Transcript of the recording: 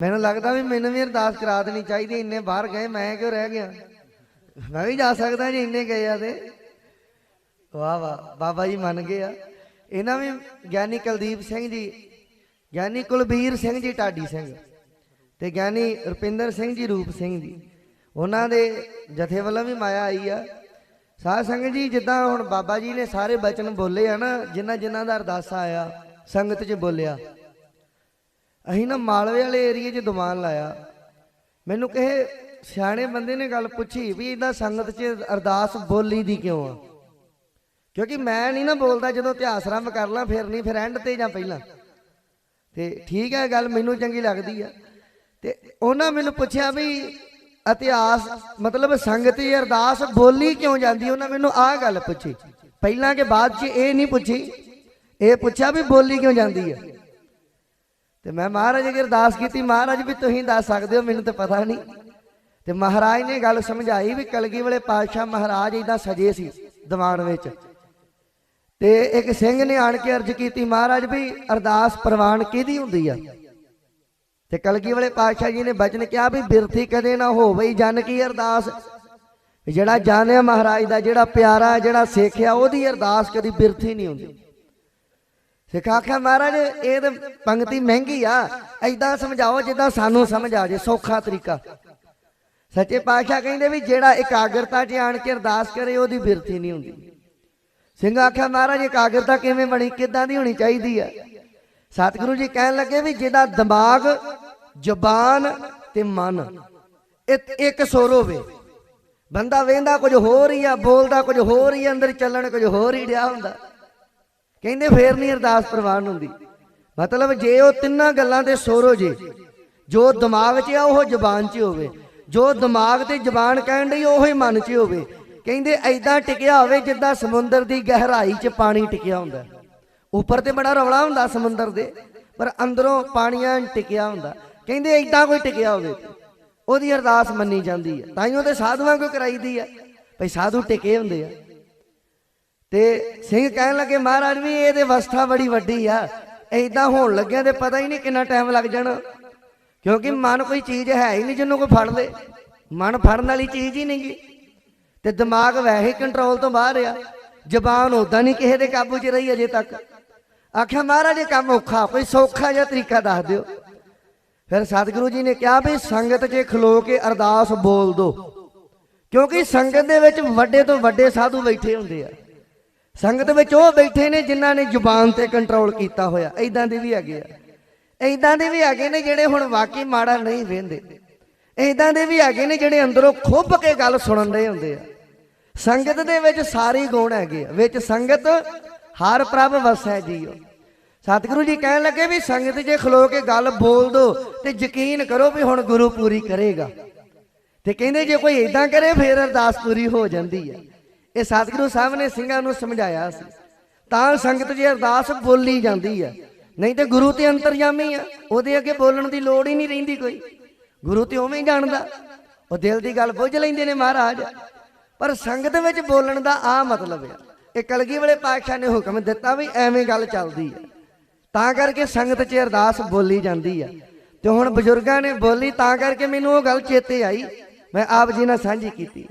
ਮੈਨੂੰ ਲੱਗਦਾ ਵੀ ਮੈਨੂੰ ਵੀ ਅਰਦਾਸ ਕਰਾ ਦੇਣੀ ਚਾਹੀਦੀ, ਇੰਨੇ ਬਾਹਰ ਗਏ, ਮੈਂ ਕਿਉਂ ਰਹਿ ਗਿਆ? ਮੈਂ ਵੀ ਜਾ ਸਕਦਾ ਜੀ ਇੰਨੇ ਗਏ ਆ ਤੇ। ਵਾਹ ਵਾਹ, ਬਾਬਾ ਜੀ ਮੰਨ ਗਏ ਆ। ਇਹਨਾਂ ਵੀ ਗਿਆਨੀ ਕੁਲਦੀਪ ਸਿੰਘ ਜੀ, ਗਿਆਨੀ ਕੁਲਬੀਰ ਸਿੰਘ ਜੀ, ਢਾਡੀ ਸਿੰਘ ਤੇ ਗਿਆਨੀ ਰੁਪਿੰਦਰ ਸਿੰਘ ਜੀ, ਰੂਪ ਸਿੰਘ ਜੀ। ਉਹਨਾਂ ਦੇ ਜਥੇ ਵੱਲੋਂ ਵੀ ਮਾਇਆ ਆਈ ਆ। ਸਾਧ ਸੰਗਤ ਜੀ, ਜਿੱਦਾਂ ਹੁਣ ਬਾਬਾ ਜੀ ਨੇ ਸਾਰੇ ਬਚਨ ਬੋਲੇ ਆ ਨਾ, ਜਿਨ੍ਹਾਂ ਜਿਨ੍ਹਾਂ ਦਾ ਅਰਦਾਸਾ ਆਇਆ, ਸੰਗਤ 'ਚ ਬੋਲਿਆ। ਅਸੀਂ ਨਾ ਮਾਲਵੇ ਵਾਲੇ ਏਰੀਏ 'ਚ ਦੁਕਾਨ ਲਾਇਆ। ਮੈਨੂੰ ਕਹੇ ਸਿਆਣੇ ਬੰਦੇ ਨੇ ਗੱਲ ਪੁੱਛੀ ਵੀ ਇਹਦਾ ਸੰਗਤ 'ਚ ਅਰਦਾਸ ਬੋਲੀ ਦੀ ਕਿਉਂ ਆ? ਕਿਉਂਕਿ ਮੈਂ ਨਹੀਂ ਨਾ ਬੋਲਦਾ ਜਦੋਂ ਇਤਿਹਾਸ ਆਰੰਭ ਕਰ ਲਾਂ, ਫਿਰ ਨਹੀਂ, ਫਿਰ ਐਂਡ ਤੇ ਜਾਂ ਪਹਿਲਾਂ। ਤੇ ਠੀਕ ਹੈ, ਗੱਲ ਮੈਨੂੰ ਚੰਗੀ ਲੱਗਦੀ ਆ। ਤੇ ਉਹਨਾਂ ਮੈਨੂੰ ਪੁੱਛਿਆ ਵੀ ਇਤਿਹਾਸ, ਮਤਲਬ ਸੰਗਤ ਦੀ ਅਰਦਾਸ ਬੋਲੀ ਕਿਉਂ ਜਾਂਦੀ? ਉਹਨਾਂ ਮੈਨੂੰ ਆਹ ਗੱਲ ਪੁੱਛੀ। ਪਹਿਲਾਂ ਕਿ ਬਾਅਦ 'ਚ ਇਹ ਨਹੀਂ ਪੁੱਛੀ। ਇਹ ਪੁੱਛਿਆ ਵੀ ਬੋਲੀ ਕਿਉਂ ਜਾਂਦੀ ਹੈ ਤੇ ਮੈਂ ਮਹਾਰਾਜ ਅਗੇ ਅਰਦਾਸ ਕੀਤੀ, ਮਹਾਰਾਜ ਵੀ ਤੁਸੀਂ ਦੱਸ ਸਕਦੇ ਹੋ, ਮੈਨੂੰ ਤਾਂ ਪਤਾ ਨਹੀਂ। ਤੇ ਮਹਾਰਾਜ ਨੇ ਗੱਲ ਸਮਝਾਈ ਵੀ ਕਲਗੀ ਵਾਲੇ ਪਾਤਸ਼ਾਹ ਮਹਾਰਾਜ ਇਦਾਂ ਸਜੇ ਸੀ ਦੀਵਾਨ ਵਿੱਚ। ਤੇ ਇੱਕ ਸਿੰਘ ਨੇ ਆਣ ਕੇ ਅਰਜ਼ ਕੀਤੀ, ਮਹਾਰਾਜ ਵੀ ਅਰਦਾਸ ਪ੍ਰਵਾਨ ਕਿਹਦੀ ਹੁੰਦੀ ਆ? ਤੇ ਕਲਗੀ ਵਾਲੇ ਪਾਤਸ਼ਾਹ ਜੀ ਨੇ ਬਚਨ ਕਿਹਾ ਵੀ ਬਿਰਥੀ ਕਦੇ ਨਾ ਹੋਵੇ ਜਨ ਕੀ ਅਰਦਾਸ। ਜਿਹੜਾ ਜਾਣਿਆ ਮਹਾਰਾਜ ਦਾ, ਜਿਹੜਾ ਪਿਆਰਾ, ਜਿਹੜਾ ਸਿੱਖਿਆ, ਉਹਦੀ ਅਰਦਾਸ ਕਦੀ ਬਿਰਥੀ ਨਹੀਂ ਹੁੰਦੀ। ਸਿੱਖ ਆਖਿਆ ਮਹਾਰਾਜ ਇਹ ਤਾਂ ਪੰਕਤੀ ਮਹਿੰਗੀ ਆ। ਐਦਾਂ ਸਮਝਾਓ ਜਿੱਦਾਂ ਸਾਨੂੰ ਸਮਝ ਆ ਜੇ ਸੌਖਾ ਤਰੀਕਾ। ਸੱਚੇ ਪਾਤਸ਼ਾਹ ਕਹਿੰਦੇ ਵੀ ਜਿਹੜਾ ਇਕਾਗਰਤਾ 'ਚ ਆਣ ਕੇ ਅਰਦਾਸ ਕਰੇ ਉਹਦੀ ਬਿਰਥੀ ਨਹੀਂ ਹੁੰਦੀ। ਸਿੰਘ ਆਖਿਆ ਮਹਾਰਾਜ ਇਕਾਗਰਤਾ ਕਿਵੇਂ ਬਣੀ? ਕਿੱਦਾਂ ਦੀ ਹੋਣੀ ਚਾਹੀਦੀ ਆ? ਸਤਿਗੁਰੂ ਜੀ ਕਹਿਣ ਲੱਗੇ ਵੀ ਜਿਹਦਾ ਦਿਮਾਗ ਜਬਾਨ ਤੇ ਮਨ ਇਹ ਇੱਕ ਸੁਰ ਹੋਵੇ। ਬੰਦਾ ਵੇਂਦਾ ਕੁਝ ਹੋਰ ਹੀ ਆ ਬੋਲਦਾ ਕੁਝ ਹੋਰ ਹੀ ਆ, ਅੰਦਰ ਚੱਲਣ ਕੁਝ ਹੋਰ ਹੀ ਡਿਆ ਹੁੰਦਾ। ਕਹਿੰਦੇ ਫੇਰ ਨਹੀਂ ਅਰਦਾਸ ਪ੍ਰਵਾਨ ਹੁੰਦੀ। ਮਤਲਬ ਜੇ ਉਹ ਤਿੰਨਾਂ ਗੱਲਾਂ ਤੇ ਸੁਰ ਹੋ ਜੇ, ਜੋ ਦਿਮਾਗ 'ਚ ਆ ਉਹ ਜਬਾਨ 'ਚ ਹੋਵੇ, ਜੋ ਦਿਮਾਗ ਤੇ ਜਬਾਨ ਕਹਿਣ ਲਈ ਉਹ ਹੀ ਮਨ 'ਚ ਹੋਵੇ। ਕਹਿੰਦੇ ਐਦਾਂ ਟਿਕਿਆ ਹੋਵੇ ਜਿੱਦਾਂ ਸਮੁੰਦਰ ਦੀ ਗਹਿਰਾਈ 'ਚ ਪਾਣੀ ਟਿਕਿਆ ਹੁੰਦਾ। ਉੱਪਰ ਤੇ ਬੜਾ ਰੌਲਾ ਹੁੰਦਾ ਸਮੁੰਦਰ ਦੇ, ਪਰ ਅੰਦਰੋਂ ਪਾਣੀਆਂ ਟਿਕਿਆ ਹੁੰਦਾ। ਕਹਿੰਦੇ ਐਦਾਂ ਕੋਈ ਟਿਕਿਆ ਹੋਵੇ ਉਹਦੀ ਅਰਦਾਸ ਮੰਨੀ ਜਾਂਦੀ ਹੈ। ਤਾਂ ਹੀ ਉਹ ਉਹਦੇ ਸਾਧੂਆਂ ਕੋ ਕਰਾਈਦੀ ਹੈ। ਭਈ ਸਾਧੂ ਟਿਕੇ ਹੁੰਦੇ ਆ। ਤੇ ਸਿੰਘ ਕਹਿਣ ਲੱਗੇ, ਮਹਾਰਾਜ ਵੀ ਇਹਦੇ ਅਵਸਥਾ ਬੜੀ ਵੱਡੀ ਆ। ਐਦਾਂ ਹੋਣ ਲੱਗਿਆ ਤੇ ਪਤਾ ਹੀ ਨਹੀਂ ਕਿੰਨਾ ਟਾਈਮ ਲੱਗ ਜਾਣਾ। ਕਿਉਂਕਿ ਮਨ ਕੋਈ ਚੀਜ਼ ਹੈ ਹੀ ਨਹੀਂ ਜਿਹਨੂੰ ਕੋਈ ਫੜ ਲੇ। ਮਨ ਫੜਨ ਵਾਲੀ ਚੀਜ਼ ਹੀ ਨਹੀਂਗੀ ਤੇ ਦਿਮਾਗ ਵੈਸੇ ਕੰਟਰੋਲ ਤੋਂ ਬਾਹਰ ਆ। ਜ਼ਬਾਨ ਉਦਾਂ ਨਹੀਂ ਕਿਸੇ ਦੇ ਕਾਬੂ 'ਚ ਰਹੀ ਅਜੇ ਤੱਕ। ਆਖਿਆ, ਮਹਾਰਾਜ, ਇਹ ਕੰਮ ਔਖਾ, ਕੋਈ ਸੌਖਾ ਜਿਹਾ ਤਰੀਕਾ ਦੱਸ ਦਿਓ। ਫਿਰ ਸਤਿਗੁਰੂ ਜੀ ਨੇ ਕਿਹਾ ਵੀ, ਸੰਗਤ 'ਚ ਖਲੋ ਕੇ ਅਰਦਾਸ ਬੋਲ ਦੋ। ਕਿਉਂਕਿ ਸੰਗਤ ਦੇ ਵਿੱਚ ਵੱਡੇ ਤੋਂ ਵੱਡੇ ਸਾਧੂ ਬੈਠੇ ਹੁੰਦੇ ਆ। ਸੰਗਤ ਵਿੱਚ ਉਹ ਬੈਠੇ ਨੇ ਜਿਨ੍ਹਾਂ ਨੇ ਜ਼ੁਬਾਨ ਤੇ ਕੰਟਰੋਲ ਕੀਤਾ ਹੋਇਆ। ਐਦਾਂ ਦੇ ਵੀ ਹੈਗੇ ਆ। ਐਦਾਂ ਦੇ ਵੀ ਹੈਗੇ ਨੇ ਜਿਹੜੇ ਹੁਣ ਵਾਕਈ ਮਾੜਾ ਨਹੀਂ ਵੇਂਦੇ। ਐਦਾਂ ਦੇ ਵੀ ਹੈਗੇ ਨੇ ਜਿਹੜੇ ਅੰਦਰੋਂ ਖੁੱਭ ਕੇ ਗੱਲ ਸੁਣਨ ਦੇ ਹੁੰਦੇ ਆ। ਸੰਗਤ ਦੇ ਵਿੱਚ ਸਾਰੇ ਗੁਣ ਹੈਗੇ ਆ। ਵਿੱਚ ਸੰਗਤ, ਹਰ ਪ੍ਰਭ ਵਸੈ ਜੀਓ। ਸਤਿਗੁਰੂ ਜੀ ਕਹਿਣ ਲੱਗੇ ਵੀ ਸੰਗਤ ਜੇ ਖਲੋ ਕੇ ਗੱਲ ਬੋਲ ਦੋ ਤੇ ਯਕੀਨ ਕਰੋ ਵੀ ਹੁਣ ਗੁਰੂ ਪੂਰੀ ਕਰੇਗਾ। ਤੇ ਕਹਿੰਦੇ ਜੇ ਕੋਈ ਇਦਾਂ ਕਰੇ, ਫੇਰ ਅਰਦਾਸ ਪੂਰੀ ਹੋ ਜਾਂਦੀ ਹੈ ਇਹ ਸਤਿਗੁਰੂ ਸਾਹਿਬ ਨੇ ਸਿੰਘਾਂ ਨੂੰ ਸਮਝਾਇਆ ਸੀ। ਤਾਂ ਸੰਗਤ ਜੇ ਅਰਦਾਸ ਬੋਲੀ ਜਾਂਦੀ ਹੈ ਨਹੀਂ ਤੇ ਗੁਰੂ ਤੇ ਅੰਤਰਜਾਮੀ ਆ, ਉਹਦੇ ਅੱਗੇ ਬੋਲਣ ਦੀ ਲੋੜ ਹੀ ਨਹੀਂ ਰਹਿੰਦੀ ਕੋਈ। ਗੁਰੂ ਤੇ ਉਵੇਂ ਹੀ ਜਾਣਦਾ। ਉਹ ਦਿਲ ਦੀ ਗੱਲ ਬੁੱਝ ਲੈਂਦੇ ਨੇ ਮਹਾਰਾਜ। ਪਰ ਸੰਗਤ ਵਿੱਚ ਬੋਲਣ ਦਾ ਆ ਮਤਲਬ ਆ, ਇਹ ਕਲਗੀ ਵਾਲੇ ਪਾਤਸ਼ਾਹ ਨੇ ਹੁਕਮ ਦਿੱਤਾ ਵੀ ਐਵੇਂ ਗੱਲ ਚੱਲਦੀ ਹੈ ਤਾਂ ਕਰਕੇ ਸੰਗਤ 'ਚ ਅਰਦਾਸ ਬੋਲੀ ਜਾਂਦੀ ਆ। ਤੇ ਹੁਣ ਬਜ਼ੁਰਗਾਂ ਨੇ ਬੋਲੀ, ਤਾਂ ਕਰਕੇ ਮੈਨੂੰ ਉਹ ਗੱਲ ਚੇਤੇ ਆਈ। ਮੈਂ ਆਪ ਜੀ ਨਾਲ ਸਾਂਝੀ ਕੀਤੀ।